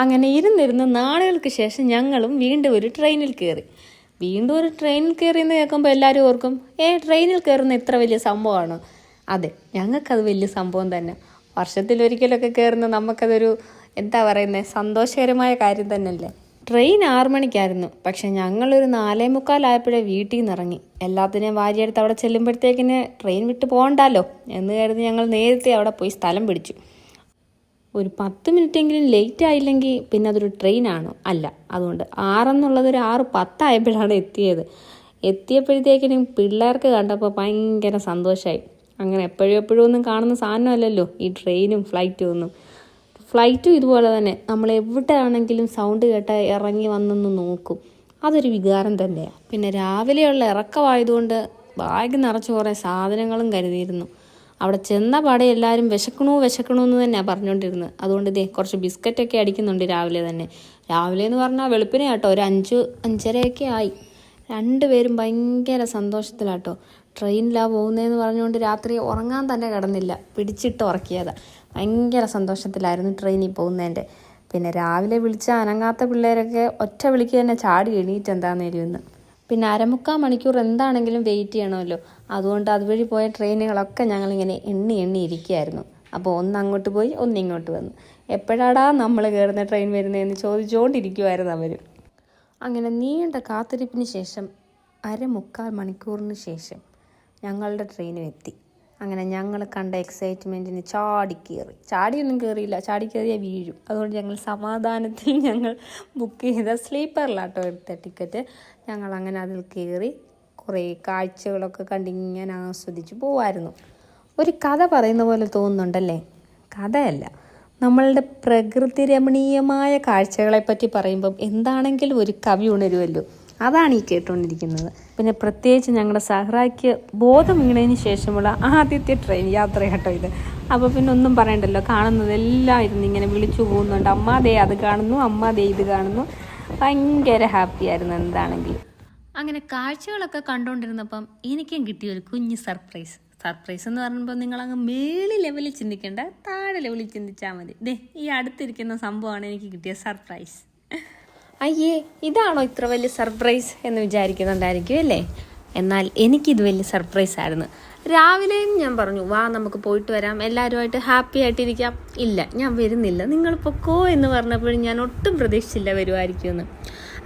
അങ്ങനെ ഇരുന്നിരുന്ന് നാളുകൾക്ക് ശേഷം ഞങ്ങളും വീണ്ടും ഒരു ട്രെയിനിൽ കയറി. വീണ്ടും ഒരു ട്രെയിനിൽ കയറി എന്ന് കേൾക്കുമ്പോൾ എല്ലാവരും ഓർക്കും ഏ ട്രെയിനിൽ കയറുന്ന ഇത്ര വലിയ സംഭവമാണോ? അതെ ഞങ്ങൾക്കത് വലിയ സംഭവം തന്നെ. വർഷത്തിലൊരിക്കലൊക്കെ കയറുന്ന നമുക്കതൊരു എന്താ പറയുന്നത് സന്തോഷകരമായ കാര്യം തന്നെയല്ലേ? ട്രെയിൻ ആറു മണിക്കായിരുന്നു. പക്ഷെ ഞങ്ങളൊരു നാലേ മുക്കാലായപ്പോഴേ വീട്ടിൽ നിന്ന് ഇറങ്ങി എല്ലാത്തിനെയും വാരിയെടുത്ത് അവിടെ ചെല്ലുമ്പോഴത്തേക്കിന് ട്രെയിൻ വിട്ട് പോകണ്ടല്ലോ എന്ന് കരുതി ഞങ്ങൾ നേരത്തെ അവിടെ പോയി സ്ഥലം പിടിച്ചു. ഒരു പത്ത് മിനിറ്റെങ്കിലും ലേറ്റ് ആയില്ലെങ്കിൽ പിന്നെ അതൊരു ട്രെയിനാണോ അല്ല അതുകൊണ്ട് ആറെന്നുള്ളത് ഒരു ആറ് പത്തായപ്പോഴാണ് എത്തിയത്. എത്തിയപ്പോഴത്തേക്കിനും പിള്ളേർക്ക് കണ്ടപ്പോൾ ഭയങ്കര സന്തോഷമായി അങ്ങനെ എപ്പോഴും എപ്പോഴും ഒന്നും കാണുന്ന സാധനമല്ലല്ലോ ഈ ട്രെയിനും ഫ്ലൈറ്റും ഒന്നും. ഫ്ലൈറ്റും ഇതുപോലെ തന്നെ. നമ്മൾ എവിടെയാണെങ്കിലും സൗണ്ട് കേട്ട ഇറങ്ങി വന്നൊന്ന് നോക്കും. അതൊരു വികാരം തന്നെയാണ് പിന്നെ രാവിലെയുള്ള ഇറക്കമായതുകൊണ്ട് ബാഗ് നിറച്ച് കുറേ സാധനങ്ങളും കരുതിയിരുന്നു. അവിടെ ചെന്ന പാടെ എല്ലാവരും വിശക്കണു വിശക്കണു എന്ന് തന്നെയാണ് പറഞ്ഞുകൊണ്ടിരുന്നത് അതുകൊണ്ട് ഇതേ കുറച്ച് ബിസ്ക്കറ്റൊക്കെ അടിക്കുന്നുണ്ട് രാവിലെ തന്നെ. രാവിലെ എന്ന് പറഞ്ഞാൽ വെളുപ്പിനെ കേട്ടോ ഒരു അഞ്ച് അഞ്ചരയൊക്കെ ആയി. രണ്ടുപേരും ഭയങ്കര സന്തോഷത്തിലാട്ടോ. ട്രെയിനിലാണ് പോകുന്നതെന്ന് പറഞ്ഞുകൊണ്ട് രാത്രി ഉറങ്ങാൻ തന്നെ കിടന്നില്ല. പിടിച്ചിട്ട് ഉറക്കിയതാണ് ഭയങ്കര സന്തോഷത്തിലായിരുന്നു ട്രെയിനിൽ പോകുന്നതിന്റെ പിന്നെ രാവിലെ വിളിച്ച അനങ്ങാത്ത പിള്ളേരൊക്കെ ഒറ്റ വിളിക്ക് തന്നെ ചാടി എണീറ്റ് എന്താണെന്ന് പിന്നെ അരമുക്കാൽ മണിക്കൂർ എന്താണെങ്കിലും വെയിറ്റ് ചെയ്യണമല്ലോ. അതുകൊണ്ട് അതുവഴി പോയ ട്രെയിനുകളൊക്കെ ഞങ്ങളിങ്ങനെ എണ്ണി എണ്ണി ഇരിക്കുകയായിരുന്നു. അപ്പോൾ ഒന്ന് അങ്ങോട്ട് പോയി ഒന്ന് ഇങ്ങോട്ട് വന്നു. എപ്പോഴാടാ നമ്മൾ കയറുന്ന ട്രെയിൻ വരുന്നതെന്ന് ചോദിച്ചുകൊണ്ടിരിക്കുമായിരുന്നു അവർ അങ്ങനെ നീണ്ട കാത്തിരിപ്പിന് ശേഷം അരമുക്കാൽ മണിക്കൂറിന് ശേഷം ഞങ്ങളുടെ ട്രെയിനും എത്തി. അങ്ങനെ ഞങ്ങൾ കണ്ട എക്സൈറ്റ്മെന്റിന് ചാടി കയറി ചാടിയൊന്നും കയറിയില്ല ചാടി വീഴും. അതുകൊണ്ട് ഞങ്ങൾ സമാധാനത്തിൽ ഞങ്ങൾ ബുക്ക് ചെയ്ത സ്ലീപ്പറിലാട്ടോ എടുത്ത ടിക്കറ്റ് ഞങ്ങൾ അങ്ങനെ അതിൽ കയറി കുറേ കാഴ്ചകളൊക്കെ കണ്ടിങ്ങനെ ആസ്വദിച്ച് പോവായിരുന്നു. ഒരു കഥ പറയുന്ന പോലെ തോന്നുന്നുണ്ടല്ലേ? കഥയല്ല. നമ്മളുടെ പ്രകൃതി രമണീയമായ കാഴ്ചകളെപ്പറ്റി പറയുമ്പം എന്താണെങ്കിലും ഒരു കവി ഉണരുമല്ലോ അതാണ് ഈ കേട്ടുകൊണ്ടിരിക്കുന്നത്. പിന്നെ പ്രത്യേകിച്ച് ഞങ്ങളുടെ സഹ്റായ്ക്ക് ബോധം വീണതിന് ശേഷമുള്ള ആദ്യത്തെ ട്രെയിൻ യാത്ര കേട്ടോ ഇത്. അപ്പോൾ പിന്നെ ഒന്നും പറയണ്ടല്ലോ കാണുന്നതെല്ലാം ഇരുന്ന് ഇങ്ങനെ വിളിച്ചു പോകുന്നുണ്ട്. അമ്മ ദേ അത് കാണുന്നു അമ്മ ദേ ഇത് കാണുന്നു. ഭയങ്കര ഹാപ്പി ആയിരുന്നു എന്താണെങ്കിലും. അങ്ങനെ കാഴ്ചകളൊക്കെ കണ്ടുകൊണ്ടിരുന്നപ്പം എനിക്കും കിട്ടിയ ഒരു കുഞ്ഞ് സർപ്രൈസ് സർപ്രൈസ് എന്ന് പറയുമ്പോൾ നിങ്ങൾ അങ്ങ് മേളി ലെവലിൽ ചിന്തിക്കേണ്ട താഴെ ലെവലിൽ ചിന്തിച്ചാൽ മതി. ദേ ഈ അടുത്തിരിക്കുന്ന സംഭവമാണ് എനിക്ക് കിട്ടിയ സർപ്രൈസ് അയ്യേ ഇതാണോ ഇത്ര വലിയ സർപ്രൈസ് എന്ന് വിചാരിക്കുന്നുണ്ടായിരിക്കും അല്ലേ? എന്നാൽ എനിക്കിത് വലിയ സർപ്രൈസ് ആയിരുന്നു. രാവിലെയും ഞാൻ പറഞ്ഞു വാ നമുക്ക് പോയിട്ട് വരാം. എല്ലാവരുമായിട്ട് ഹാപ്പി ആയിട്ടിരിക്കാം. ഇല്ല ഞാൻ വരുന്നില്ല. നിങ്ങൾ പൊക്കോ എന്ന് പറഞ്ഞപ്പോഴും ഞാൻ ഒട്ടും പ്രതീക്ഷിച്ചില്ല വരുമായിരിക്കുമെന്ന്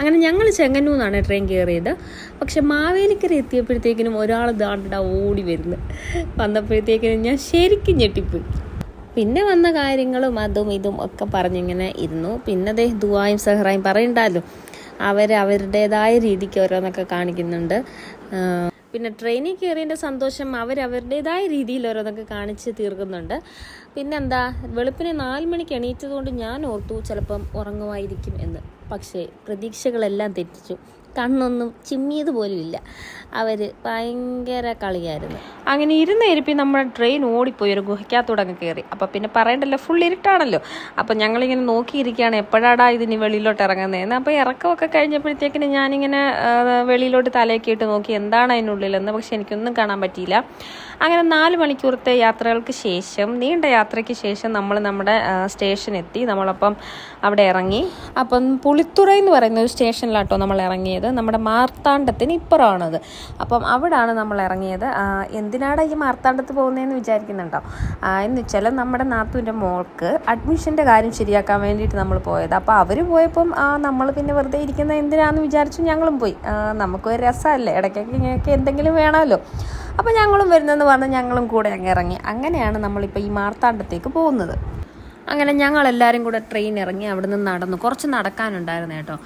അങ്ങനെ ഞങ്ങൾ ചെങ്ങന്നൂന്നാണ് ട്രെയിൻ കയറിയത്. പക്ഷെ മാവേലിക്കര എത്തിയപ്പോഴത്തേക്കിനും ഒരാൾ ദാണ്ട ഓടി വരുന്നു. വന്നപ്പോഴത്തേക്കിനും ഞാൻ ശരിക്കും ഞെട്ടിപ്പോയി. പിന്നെ വന്ന കാര്യങ്ങളും അതും ഇതും ഒക്കെ പറഞ്ഞിങ്ങനെ ഇരുന്നു. പിന്നെ ദേ ദുവായും സഹറായും പറയണ്ടല്ലോ അവർ അവരുടേതായ രീതിക്ക് ഓരോന്നൊക്കെ കാണിക്കുന്നുണ്ട്. പിന്നെ ട്രെയിനിൽ കയറിയതിന്റെ സന്തോഷം അവർ അവരുടേതായ രീതിയിൽ ഓരോന്നൊക്കെ കാണിച്ച് തീർക്കുന്നുണ്ട്. പിന്നെന്താ വെളുപ്പിന് നാല് മണിക്ക് എണീറ്റതുകൊണ്ട് ഞാൻ ഓർത്തു ചിലപ്പം ഉറങ്ങുമായിരിക്കും എന്ന്. പക്ഷേ പ്രതീക്ഷകളെല്ലാം തെറ്റിച്ചു. കണ്ണൊന്നും ചിമ്മിയത് പോലും ഇല്ല. അവർ ഭയങ്കര കളിയായിരുന്നു. അങ്ങനെ ഇരുന്ന് ഇരുപ്പി നമ്മുടെ ട്രെയിൻ ഓടിപ്പോയി ഒരു ഗുഹയ്ക്കകത്തൂടെ അങ്ങ് കയറി അപ്പം പിന്നെ പറയണ്ടല്ലോ ഫുൾ ഇരുട്ടാണല്ലോ. അപ്പം ഞങ്ങളിങ്ങനെ നോക്കിയിരിക്കുകയാണ് എപ്പോഴാടാ ഇതിന് വെളിയിലോട്ട് ഇറങ്ങുന്നതെന്ന് അപ്പോൾ ഇറക്കമൊക്കെ കഴിഞ്ഞപ്പോഴത്തേക്കിന് ഞാനിങ്ങനെ വെളിയിലോട്ട് തലയൊക്കെ ഇട്ട് നോക്കി എന്താണ് അതിനുള്ളിലെന്ന്? പക്ഷെ എനിക്കൊന്നും കാണാൻ പറ്റിയില്ല. അങ്ങനെ നാല് മണിക്കൂറത്തെ യാത്രകൾക്ക് ശേഷം നീണ്ട യാത്രയ്ക്ക് ശേഷം നമ്മൾ നമ്മുടെ സ്റ്റേഷൻ എത്തി നമ്മളപ്പം അവിടെ ഇറങ്ങി. അപ്പം പുളിത്തുറ എന്ന് പറയുന്ന ഒരു സ്റ്റേഷനിലാട്ടോ നമ്മൾ ഇറങ്ങിയത്. നമ്മുടെ മാർത്താണ്ഡത്തിന് ഇപ്പുറമാണത്. അപ്പം അവിടാണ് നമ്മൾ ഇറങ്ങിയത്. എന്തിനാണ് ഈ മാർത്താണ്ഡത്ത് പോകുന്നതെന്ന് വിചാരിക്കുന്നുണ്ടോ? എന്ന് വെച്ചാൽ നമ്മുടെ നാത്തൂന്റെ മോൾക്ക് അഡ്മിഷന്റെ കാര്യം ശരിയാക്കാൻ വേണ്ടിയിട്ട് നമ്മൾ പോയത്. അപ്പോൾ അവർ പോയപ്പം നമ്മൾ പിന്നെ വെറുതെ ഇരിക്കുന്ന എന്തിനാണെന്ന് വിചാരിച്ചു ഞങ്ങളും പോയി. നമുക്ക് നമുക്കും ഒരു രസമല്ലേ? ഇടയ്ക്കൊക്കെ ഇങ്ങനെയൊക്കെ എന്തെങ്കിലും വേണമല്ലോ. അപ്പോൾ ഞങ്ങളും വരുന്നെന്ന് പറഞ്ഞ് ഞങ്ങളും കൂടെ അങ്ങ് ഇറങ്ങി. അങ്ങനെയാണ് നമ്മളിപ്പോൾ ഈ മാർത്താണ്ഡത്തേക്ക് പോകുന്നത്. അങ്ങനെ ഞങ്ങളെല്ലാവരും കൂടെ ട്രെയിൻ ഇറങ്ങി അവിടെ നിന്ന് നടന്നു. കുറച്ച് നടക്കാനുണ്ടായിരുന്നു കേട്ടോ.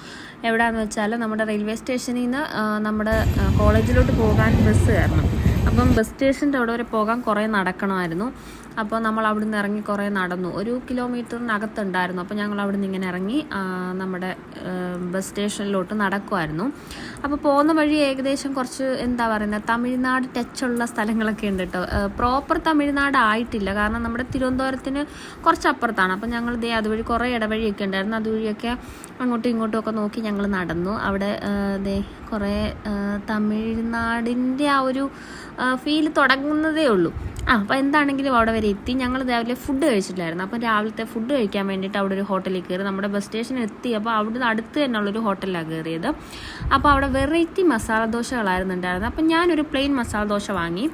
എവിടെയാണെന്ന് വെച്ചാൽ നമ്മുടെ റെയിൽവേ സ്റ്റേഷനിൽ നിന്ന് നമ്മുടെ കോളേജിലോട്ട് പോകാൻ ബസ് കയറണം. അപ്പം ബസ് സ്റ്റേഷന്റെ അവിടെ വരെ പോകാൻ കുറേ നടക്കണമായിരുന്നു. അപ്പോൾ നമ്മൾ അവിടുന്ന് ഇറങ്ങി കുറേ നടന്നു. ഒരു കിലോമീറ്ററിനകത്തുണ്ടായിരുന്നു. അപ്പോൾ ഞങ്ങൾ അവിടുന്ന് ഇങ്ങനെ ഇറങ്ങി നമ്മുടെ ബസ് സ്റ്റേഷനിലോട്ട് നടക്കുമായിരുന്നു അപ്പോൾ പോകുന്ന വഴി ഏകദേശം കുറച്ച് എന്താ പറയുന്നത് തമിഴ്നാട് ടച്ചുള്ള സ്ഥലങ്ങളൊക്കെ ഉണ്ട് കേട്ടോ പ്രോപ്പർ തമിഴ്നാട് ആയിട്ടില്ല കാരണം നമ്മുടെ തിരുവനന്തപുരത്തിന് കുറച്ച് അപ്പുറത്താണ് അപ്പോൾ ഞങ്ങൾ ദേ അതുവഴി കുറേ ഇടവഴിയൊക്കെ ഉണ്ടായിരുന്നു. അതുവഴിയൊക്കെ അങ്ങോട്ടും ഇങ്ങോട്ടും ഒക്കെ നോക്കി ഞങ്ങൾ നടന്നു. അവിടെ ദേ കുറേ തമിഴ്നാടിന്റെ ആ ഒരു ഫീൽ തുടങ്ങുന്നതേ ഉള്ളൂ. ആ അപ്പോൾ എന്താണെങ്കിലും അവിടെ വരെ എത്തി. ഞങ്ങൾ രാവിലെ ഫുഡ് കഴിച്ചിട്ടില്ലായിരുന്നു. അപ്പം രാവിലത്തെ ഫുഡ് കഴിക്കാൻ വേണ്ടിയിട്ട് അവിടെ ഒരു ഹോട്ടലിൽ കയറി നമ്മുടെ ബസ് സ്റ്റേഷനിൽ എത്തി. അപ്പോൾ അവിടുന്ന് അടുത്ത് തന്നെയുള്ളൊരു ഹോട്ടലിലാണ് കയറിയത്. അപ്പോൾ അവിടെ വെറൈറ്റി മസാല ദോശകളായിരുന്നു ഉണ്ടായിരുന്നത്. അപ്പം ഞാനൊരു പ്ലെയിൻ മസാല ദോശ വാങ്ങി.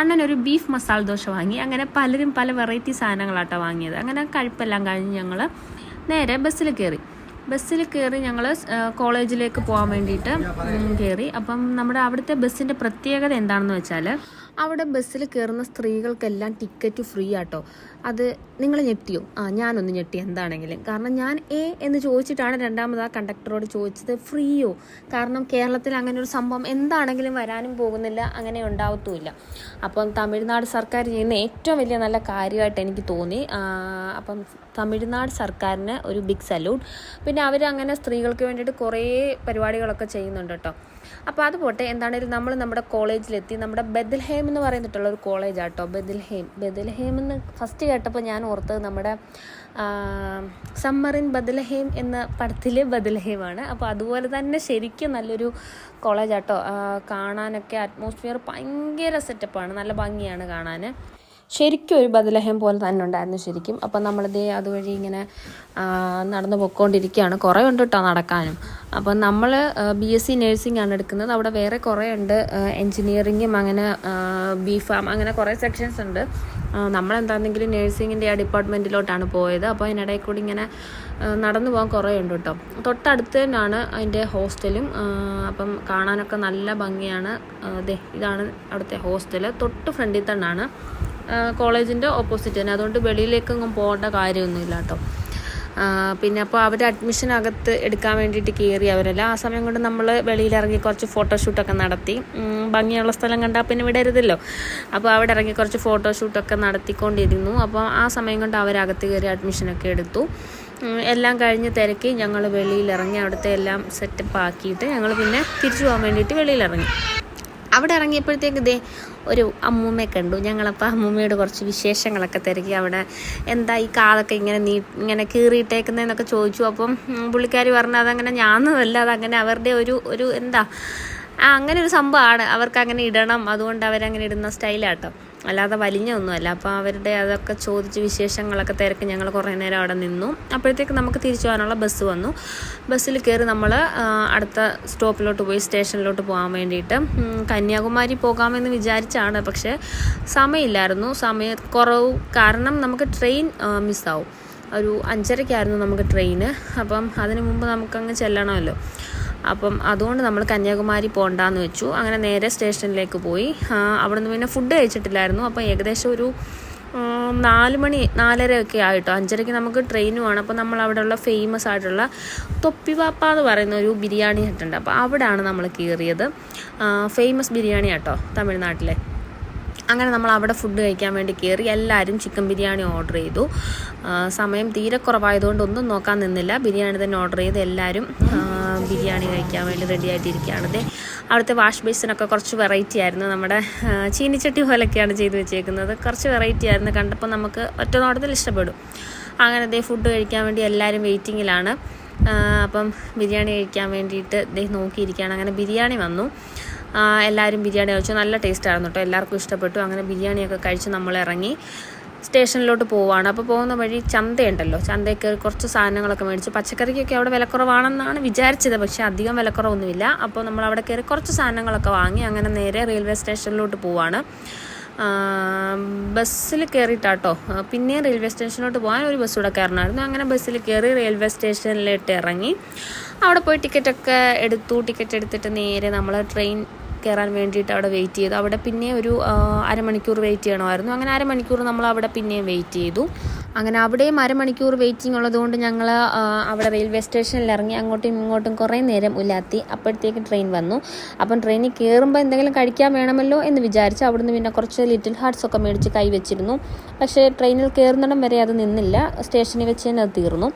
അണ്ണൻ ഒരു ബീഫ് മസാല ദോശ വാങ്ങി. അങ്ങനെ പലരും പല വെറൈറ്റി സാധനങ്ങളാട്ടോ വാങ്ങിയത്. അങ്ങനെ കഴിപ്പെല്ലാം കഴിഞ്ഞ് ഞങ്ങൾ നേരെ ബസ്സിൽ കയറി. ബസ്സിൽ കയറി ഞങ്ങൾ കോളേജിലേക്ക് പോകാൻ വേണ്ടിയിട്ട് കയറി. അപ്പം നമ്മുടെ അവിടുത്തെ ബസ്സിന്റെ പ്രത്യേകത എന്താണെന്ന് വെച്ചാൽ അവിടെ ബസ്സിൽ കയറുന്ന സ്ത്രീകൾക്കെല്ലാം ടിക്കറ്റ് ഫ്രീ ആട്ടോ. അത് നിങ്ങൾ ഞെട്ടിയോ? ആ ഞാനൊന്ന് ഞെട്ടി. എന്താണെങ്കിലും. കാരണം ഞാൻ എ എന്ന് ചോദിച്ചിട്ടാണ് രണ്ടാമത് ആ കണ്ടക്ടറോട് ചോദിച്ചത് ഫ്രീയോ? കാരണം കേരളത്തിൽ അങ്ങനെ ഒരു സംഭവം എന്താണെങ്കിലും വരാനും പോകുന്നില്ല അങ്ങനെ ഉണ്ടാവത്തുമില്ല. അപ്പം തമിഴ്നാട് സർക്കാർ ചെയ്യുന്ന ഏറ്റവും വലിയ നല്ല കാര്യമായിട്ട് എനിക്ക് തോന്നി. അപ്പം തമിഴ്നാട് സർക്കാരിന് ഒരു ബിഗ് സല്യൂട്ട് പിന്നെ അവർ അങ്ങനെ സ്ത്രീകൾക്ക് വേണ്ടിയിട്ട് കുറേ പരിപാടികളൊക്കെ ചെയ്യുന്നുണ്ട് കേട്ടോ. അപ്പോൾ അത് പോട്ടെ. എന്താണേലും നമ്മൾ നമ്മുടെ കോളേജിലെത്തി നമ്മുടെ ബദൽഹേം എന്ന് പറയുന്നിട്ടുള്ള ഒരു കോളേജാണ് കേട്ടോ ബദൽഹേം ബദൽഹേം. എന്ന് ഫസ്റ്റ് കേട്ടപ്പോൾ ഞാൻ ഓർത്തത് നമ്മുടെ സമ്മറിൻ ബദൽഹേം എന്ന പടത്തിലെ ബദൽഹേമാണ്. അപ്പോൾ അതുപോലെ തന്നെ ശരിക്കും നല്ലൊരു കോളേജാട്ടോ കാണാനൊക്കെ അറ്റ്മോസ്ഫിയർ ഭയങ്കര സെറ്റപ്പാണ് നല്ല ഭംഗിയാണ് കാണാൻ ശരിക്കും ഒരു ബദലഹം പോലെ തന്നെ ഉണ്ടായിരുന്നു ശരിക്കും. അപ്പം നമ്മളിത് അതുവഴി ഇങ്ങനെ നടന്നു പൊയ്ക്കൊണ്ടിരിക്കുകയാണ്. കുറേ ഉണ്ട് കേട്ടോ നടക്കാനും. അപ്പം നമ്മൾ ബി എസ് സി നേഴ്സിംഗ് ആണ് എടുക്കുന്നത്. അവിടെ വേറെ കുറേ ഉണ്ട് എൻജിനീയറിങ്ങും അങ്ങനെ ബി ഫാം അങ്ങനെ കുറേ സെക്ഷൻസ് ഉണ്ട്. നമ്മളെന്താണെങ്കിലും നേഴ്സിങ്ങിന്റെ ആ ഡിപ്പാർട്ട്മെന്റിലോട്ടാണ് പോയത്. അപ്പോൾ അതിനിടയിൽ കൂടി ഇങ്ങനെ നടന്നു പോകാൻ കുറേ ഉണ്ട് കേട്ടോ തൊട്ടടുത്ത് തന്നെയാണ് അതിന്റെ ഹോസ്റ്റലും. അപ്പം കാണാനൊക്കെ നല്ല ഭംഗിയാണ്. ഇതാണ് അവിടുത്തെ ഹോസ്റ്റൽ തൊട്ട് ഫ്രണ്ടിൽ തന്നെയാണ്. കോളേജിന്റെ ഓപ്പോസിറ്റ് തന്നെ. അതുകൊണ്ട് വെളിയിലേക്കൊന്നും പോകേണ്ട കാര്യമൊന്നുമില്ല കേട്ടോ. പിന്നെ അപ്പോൾ അവർ അഡ്മിഷൻ അകത്ത് എടുക്കാൻ വേണ്ടിയിട്ട് കയറി അവരല്ല. ആ സമയം കൊണ്ട് നമ്മൾ വെളിയിലിറങ്ങി കുറച്ച് ഫോട്ടോഷൂട്ടൊക്കെ നടത്തി. ഭംഗിയുള്ള സ്ഥലം കണ്ടാൽ പിന്നെ വിടരുതല്ലോ. അപ്പോൾ അവിടെ ഇറങ്ങി കുറച്ച് ഫോട്ടോഷൂട്ടൊക്കെ നടത്തിക്കൊണ്ടിരുന്നു. അപ്പോൾ ആ സമയം കൊണ്ട് അവരകത്ത് കയറി അഡ്മിഷനൊക്കെ എടുത്തു. എല്ലാം കഴിഞ്ഞ് തിരക്കി ഞങ്ങൾ വെളിയിലിറങ്ങി. അവിടുത്തെ എല്ലാം സെറ്റപ്പ് ആക്കിയിട്ട് ഞങ്ങൾ പിന്നെ തിരിച്ചു പോകാൻ വേണ്ടിയിട്ട് വെളിയിലിറങ്ങി. അവിടെ ഇറങ്ങിയപ്പോഴത്തേക്ക് ദേ ഒരു അമ്മൂമ്മയെ കണ്ടു. ഞങ്ങളപ്പോൾ അമ്മൂമ്മയോട് കുറച്ച് വിശേഷങ്ങളൊക്കെ തിരക്കി. അവിടെ എന്താ ഈ കാളൊക്കെ ഇങ്ങനെ നീ ഇങ്ങനെ കീറിയിട്ടേക്കുന്നതെന്നൊക്കെ ചോദിച്ചു. അപ്പം പുള്ളിക്കാർ പറഞ്ഞു അതങ്ങനെ ഞാനല്ല അതങ്ങനെ അവരുടെ ഒരു ഒരു എന്താ അങ്ങനെ ഒരു സംഭവമാണ്. അവർക്ക് അങ്ങനെ ഇടണം. അതുകൊണ്ട് അവരങ്ങനെ ഇടുന്ന സ്റ്റൈലാട്ടോ. അല്ലാതെ വലിഞ്ഞൊന്നുമല്ല അപ്പോൾ അവരുടെ അതൊക്കെ ചോദിച്ച് വിശേഷങ്ങളൊക്കെ തിരക്ക് ഞങ്ങൾ കുറേ നേരം അവിടെ നിന്നു. അപ്പോഴത്തേക്ക് നമുക്ക് തിരിച്ചു പോകാനുള്ള ബസ് വന്നു. ബസ്സിൽ കയറി നമ്മൾ അടുത്ത സ്റ്റോപ്പിലോട്ട് പോയി സ്റ്റേഷനിലോട്ട് പോകാൻ വേണ്ടിയിട്ട്. കന്യാകുമാരി പോകാമെന്ന് വിചാരിച്ചാണ്. പക്ഷേ സമയമില്ലായിരുന്നു. സമയ കുറവ് കാരണം നമുക്ക് ട്രെയിൻ മിസ്സാവും. ഒരു അഞ്ചരയ്ക്കായിരുന്നു നമുക്ക് ട്രെയിന്. അപ്പം അതിന് മുമ്പ് നമുക്കങ്ങ് ചെല്ലണമല്ലോ. അപ്പം അതുകൊണ്ട് നമ്മൾ കന്യാകുമാരി പോകണ്ടെന്ന് വെച്ചു. അങ്ങനെ നേരെ സ്റ്റേഷനിലേക്ക് പോയി. അവിടെ നിന്ന് പിന്നെ ഫുഡ് കഴിച്ചിട്ടില്ലായിരുന്നു. അപ്പോൾ ഏകദേശം ഒരു നാല് മണി നാലര ഒക്കെ ആയിട്ടോ. അഞ്ചരയ്ക്ക് നമുക്ക് ട്രെയിനുമാണ് അപ്പോൾ നമ്മൾ അവിടെയുള്ള ഫേമസ് ആയിട്ടുള്ള തൊപ്പിവാപ്പ എന്ന് പറയുന്ന ഒരു ബിരിയാണി ഹട്ടുണ്ട് അപ്പോൾ അവിടെയാണ് നമ്മൾ കയറിയത്. ഫേമസ് ബിരിയാണി ആട്ടോ തമിഴ്നാട്ടിലെ. അങ്ങനെ നമ്മൾ അവിടെ ഫുഡ് കഴിക്കാൻ വേണ്ടി കയറി എല്ലാവരും ചിക്കൻ ബിരിയാണി ഓർഡർ ചെയ്തു. സമയം തീരെ കുറവായതുകൊണ്ട് ഒന്നും നോക്കാൻ നിന്നില്ല. ബിരിയാണി തന്നെ ഓർഡർ ചെയ്ത് എല്ലാവരും ബിരിയാണി കഴിക്കാൻ വേണ്ടി റെഡി ആയിട്ടിരിക്കുകയാണ്. ദേ അവിടുത്തെ വാഷ് ബേസിനൊക്കെ കുറച്ച് വെറൈറ്റി ആയിരുന്നു. നമ്മുടെ ചീനിച്ചട്ടി പോലൊക്കെയാണ് ചെയ്ത് വെച്ചേക്കുന്നത്. കുറച്ച് വെറൈറ്റി ആയിരുന്നു. കണ്ടപ്പോൾ നമുക്ക് ഒറ്റ നോട്ടത്തിൽ ഇഷ്ടപ്പെടും. അങ്ങനെ ദേ ഫുഡ് കഴിക്കാൻ വേണ്ടി എല്ലാവരും വെയിറ്റിങ്ങിലാണ് അപ്പം ബിരിയാണി കഴിക്കാൻ വേണ്ടിയിട്ട് ദേ നോക്കിയിരിക്കുകയാണ്. അങ്ങനെ ബിരിയാണി വന്നു. എല്ലാവരും ബിരിയാണി കഴിച്ചു. നല്ല ടേസ്റ്റ് ആയിരുന്നു കേട്ടോ എല്ലാവർക്കും ഇഷ്ടപ്പെട്ടു. അങ്ങനെ ബിരിയാണിയൊക്കെ കഴിച്ച് നമ്മൾ ഇറങ്ങി സ്റ്റേഷനിലോട്ട് പോവാണ്. അപ്പോൾ പോകുന്ന വഴി ചന്തയുണ്ടല്ലോ. ചന്തയിൽ കുറച്ച് സാധനങ്ങളൊക്കെ മേടിച്ചു പച്ചക്കറിക്കൊക്കെ അവിടെ വിലക്കുറവാണെന്നാണ് വിചാരിച്ചത്. പക്ഷേ അധികം വിലക്കുറവൊന്നുമില്ല. അപ്പോൾ നമ്മൾ അവിടെ കയറി കുറച്ച് സാധനങ്ങളൊക്കെ വാങ്ങി അങ്ങനെ നേരെ റെയിൽവേ സ്റ്റേഷനിലോട്ട് പോവാണ്. ബസ്സിൽ കയറിയിട്ടാട്ടോ. പിന്നെ റെയിൽവേ സ്റ്റേഷനിലോട്ട് പോകാൻ ഒരു ബസ് കൂടെ കയറണമായിരുന്നു. അങ്ങനെ ബസ്സിൽ കയറി റെയിൽവേ സ്റ്റേഷനിലോട്ട് ഇറങ്ങി. അവിടെ പോയി ടിക്കറ്റൊക്കെ എടുത്തു. ടിക്കറ്റ് എടുത്തിട്ട് നേരെ നമ്മൾ ട്രെയിൻ കയറാൻ വേണ്ടിയിട്ട് അവിടെ വെയിറ്റ് ചെയ്തു. അവിടെ പിന്നെ ഒരു അരമണിക്കൂർ വെയിറ്റ് ചെയ്യണമായിരുന്നു. അങ്ങനെ അരമണിക്കൂർ നമ്മൾ അവിടെ പിന്നെയും വെയിറ്റ് ചെയ്തു. അങ്ങനെ അവിടെയും അരമണിക്കൂർ വെയിറ്റിംഗ് ഉള്ളതുകൊണ്ട് ഞങ്ങൾ അവിടെ റെയിൽവേ സ്റ്റേഷനിൽ ഇറങ്ങി അങ്ങോട്ടും ഇങ്ങോട്ടും കുറേ നേരം ഉലാത്തി. അപ്പോഴത്തേക്ക് ട്രെയിൻ വന്നു. അപ്പം ട്രെയിനിൽ കയറുമ്പോൾ എന്തെങ്കിലും കഴിക്കാൻ വേണമല്ലോ എന്ന് വിചാരിച്ച് അവിടുന്ന് പിന്നെ കുറച്ച് ലിറ്റിൽ ഹാർട്സ് ഒക്കെ മേടിച്ച് കൈവച്ചിരുന്നു പക്ഷേ ട്രെയിനിൽ കയറുന്നിടം വരെ അത് നിന്നില്ല. സ്റ്റേഷനിൽ വെച്ച് തന്നെ അത് തീർന്നു.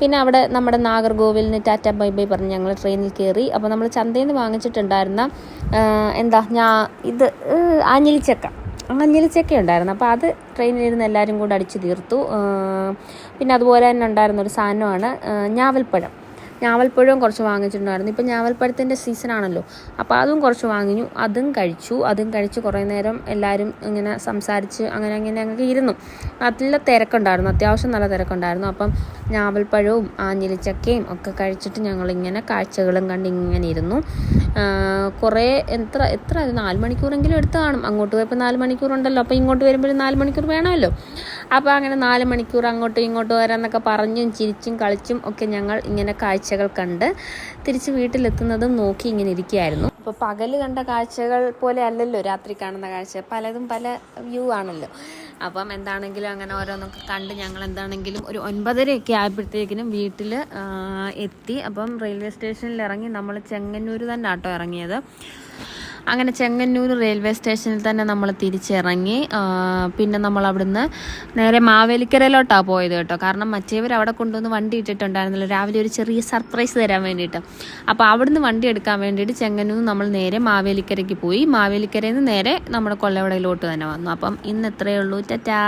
പിന്നെ അവിടെ നമ്മുടെ നാഗർകോവിലിന് ടാറ്റ ബൈ ബൈ പറഞ്ഞ് ഞങ്ങൾ ട്രെയിനിൽ കയറി അപ്പോൾ നമ്മൾ ചന്തയിൽ നിന്ന് വാങ്ങിച്ചിട്ടുണ്ടായിരുന്ന എന്താ ഞാൻ ഇത് ആഞ്ഞിലിച്ചക്ക ആഞ്ഞിലിച്ചക്ക ഉണ്ടായിരുന്നു. അപ്പോൾ അത് ട്രെയിനിലിരുന്ന് എല്ലാവരും കൂടെ അടിച്ച് തീർത്തു. പിന്നെ അതുപോലെ തന്നെ ഉണ്ടായിരുന്ന ഒരു സാധനമാണ് ഞാവൽപ്പഴം. ഞാവൽപ്പഴവും കുറച്ച് വാങ്ങിച്ചിട്ടുണ്ടായിരുന്നു. ഇപ്പം ഞാവൽപ്പഴത്തിന്റെ സീസണാണല്ലോ അപ്പോൾ അതും കുറച്ച് വാങ്ങിഞ്ഞു. അതും കഴിച്ചു. അതും കഴിച്ച് കുറേ നേരം എല്ലാവരും ഇങ്ങനെ സംസാരിച്ച് അങ്ങനെ അങ്ങനെ അങ്ങനെ ഇരുന്നു. നല്ല തിരക്കുണ്ടായിരുന്നു. അത്യാവശ്യം നല്ല തിരക്കുണ്ടായിരുന്നു. അപ്പം ഞാവൽപ്പഴവും ആഞ്ഞിലിച്ചക്കയും ഒക്കെ കഴിച്ചിട്ട് ഞങ്ങളിങ്ങനെ കാഴ്ചകളും കണ്ട് ഇങ്ങനെ ഇരുന്നു. കുറേ എത്ര എത്ര? അത് നാല് മണിക്കൂറെങ്കിലും എടുത്ത് കാണും. അങ്ങോട്ട് പോയപ്പോൾ നാല് മണിക്കൂറുണ്ടല്ലോ. അപ്പോൾ ഇങ്ങോട്ട് വരുമ്പോഴും നാല് മണിക്കൂർ വേണമല്ലോ. അപ്പോൾ അങ്ങനെ നാല് മണിക്കൂർ അങ്ങോട്ടും ഇങ്ങോട്ടും വരാമെന്നൊക്കെ പറഞ്ഞും ചിരിച്ചും കളിച്ചും ഒക്കെ ഞങ്ങൾ ഇങ്ങനെ കാഴ്ചകൾ കണ്ട് തിരിച്ച് വീട്ടിലെത്തുന്നതും നോക്കി ഇങ്ങനെ ഇരിക്കുകയായിരുന്നു. അപ്പോൾ പകൽ കണ്ട കാഴ്ചകൾ പോലെ അല്ലല്ലോ രാത്രി കാണുന്ന കാഴ്ച. പലതും പല വ്യൂ ആണല്ലോ. അപ്പം എന്താണെങ്കിലും അങ്ങനെ ഓരോന്നൊക്കെ കണ്ട് ഞങ്ങൾ എന്താണെങ്കിലും ഒരു ഒൻപതരയൊക്കെ ആയപ്പോഴത്തേക്കിനും വീട്ടിൽ എത്തി. അപ്പം റെയിൽവേ സ്റ്റേഷനിൽ ഇറങ്ങി നമ്മൾ ചെങ്ങന്നൂർ തന്നെ ആട്ടോ ഇറങ്ങിയത്. അങ്ങനെ ചെങ്ങന്നൂർ റെയിൽവേ സ്റ്റേഷനിൽ തന്നെ നമ്മൾ തിരിച്ചിറങ്ങി. പിന്നെ നമ്മൾ അവിടുന്ന് നേരെ മാവേലിക്കരയിലോട്ടാണ് പോയത് കേട്ടോ. കാരണം മറ്റേവർ അവിടെ കൊണ്ടുവന്ന് വണ്ടി ഇട്ടിട്ടുണ്ടായിരുന്നല്ലോ. രാവിലെ ഒരു ചെറിയ സർപ്രൈസ് തരാൻ വേണ്ടിയിട്ട്. അപ്പോൾ അവിടുന്ന് വണ്ടി എടുക്കാൻ വേണ്ടിയിട്ട് ചെങ്ങന്നൂർ നമ്മൾ നേരെ മാവേലിക്കരയ്ക്ക് പോയി. മാവേലിക്കരയിൽ നിന്ന് നേരെ നമ്മുടെ കൊല്ലവടയിലോട്ട് തന്നെ വന്നു. അപ്പം ഇന്ന് ഇത്രയേ ഉള്ളൂ. ടാറ്റാ.